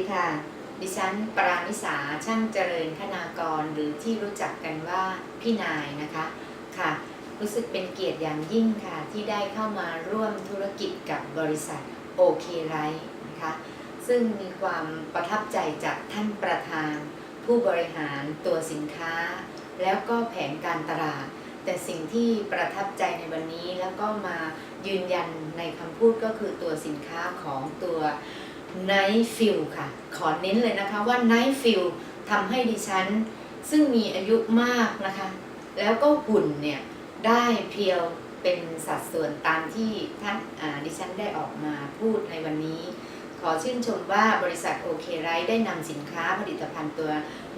ดีค่ะ ดิฉันปราณิสาช่างเจริญคณากรหรือที่รู้จักกันว่าพี่นายนะคะค่ะ รู้สึกเป็นเกียรติอย่างยิ่งค่ะ ที่ได้เข้ามาร่วมธุรกิจกับบริษัทโอเคไรนะคะซึ่งมีความประทับใจจากท่านประธาน ผู้บริหารตัวสินค้า แล้วก็แผนการตลาด แต่สิ่งที่ประทับใจในวันนี้แล้วก็มายืนยันในคำพูดก็คือตัวสินค้าของตัว Night Fill ค่ะ ขอเน้นเลยนะคะว่า Night Fill ทำให้ดิฉัน ซึ่งมีอายุมากนะคะ แล้วก็หุ่นเนี่ย ได้เพียวเป็นสัดส่วนตามที่ท่านดิฉันได้ออกมาพูดในวันนี้ ขอชื่นชมว่าบริษัทโอเคไรได้นำสินค้าผลิตภัณฑ์ตัว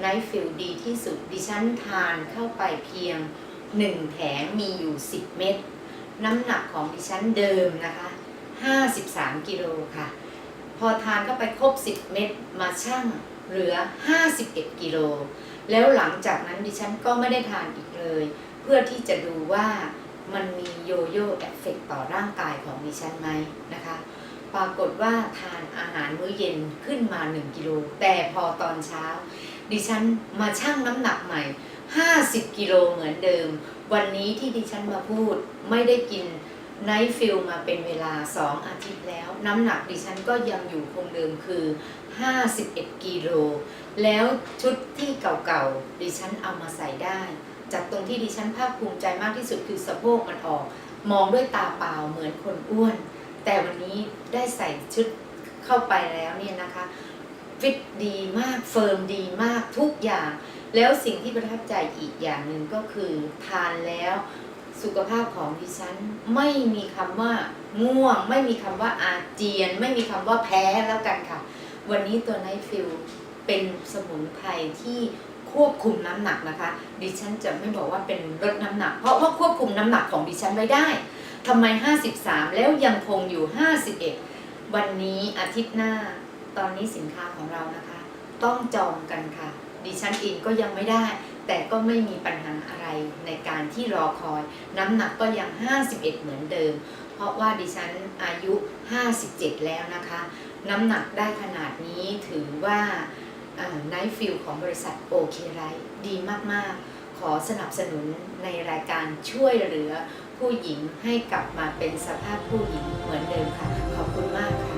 Night Fill ดีที่สุดดิฉันทานเข้าไปเพียง 1 แผงมีอยู่ 10 เม็ดน้ำหนักของดิฉันเดิมนะคะ 53 กิโลค่ะ พอทานเข้าไปครบ 10 เม็ดมาชั่งเหลือ 51กิโลแล้วหลังจากนั้นดิฉันก็ไม่ได้ทานอีกเลย เพื่อที่จะดูว่ามันมีโยโย่เอฟเฟกต่อร่างกายของดิฉันไหมนะคะ ปรากฏว่าทานอาหารมื้อเย็นขึ้นมา 1กิโลแต่พอตอนเช้า ดิฉันมาชั่งน้ำหนักใหม่ 50กิโลเหมือนเดิม วันนี้ที่ดิฉันมาพูดไม่ได้กิน ไนท์ฟิลมาเป็นเวลา 2 อาทิตย์แล้ว น้ำหนักดิฉันก็ยังอยู่คงเดิมคือ 51 กิโล แล้วชุดที่เก่าๆ ดิฉันเอามาใส่ได้ จากตรงที่ดิฉันภาคภูมิใจมากที่สุดคือสะโพกมันออก มองด้วยตาเปล่าเหมือนคนอ้วน แต่วันนี้ได้ใส่ชุดเข้าไปแล้วเนี่ยนะคะฟิตดีมากเฟิร์มดีมากทุกอย่าง แล้วสิ่งที่ประทับใจอีกอย่างหนึ่งก็คือทานแล้ว สุขภาพของดิฉัน ไม่มีคำว่าง่วง ไม่มีคำว่าอาเจียน ไม่มีคำว่าแพ้แล้วกันค่ะ วันนี้ตัวไนฟิลเป็นสมุนไพรที่ควบคุมน้ำหนักนะคะ ดิฉันจะไม่บอกว่าเป็นลดน้ำหนัก เพราะว่าควบคุมน้ำหนักของดิฉันไว้ได้ทำไม 53 แล้วยังคงอยู่ 51 วันนี้อาทิตย์หน้าตอนนี้สินค้าของเรานะคะ ต้องจองกันค่ะ ดิฉันเองก็ยังไม่ได้ แต่ก็ไม่มีปัญหาอะไรในการที่รอคอย น้ำหนักก็ยัง 51 เหมือนเดิม เพราะว่าดิฉันอายุ 57 แล้วนะคะ น้ำหนักได้ขนาดนี้ถือว่าไนท์ฟิลของบริษัทโอเคไรดีมาก ๆ ขอสนับสนุนในรายการช่วยเหลือผู้หญิงให้กลับมาเป็นสภาพผู้หญิงเหมือนเดิมค่ะ ขอบคุณมากค่ะ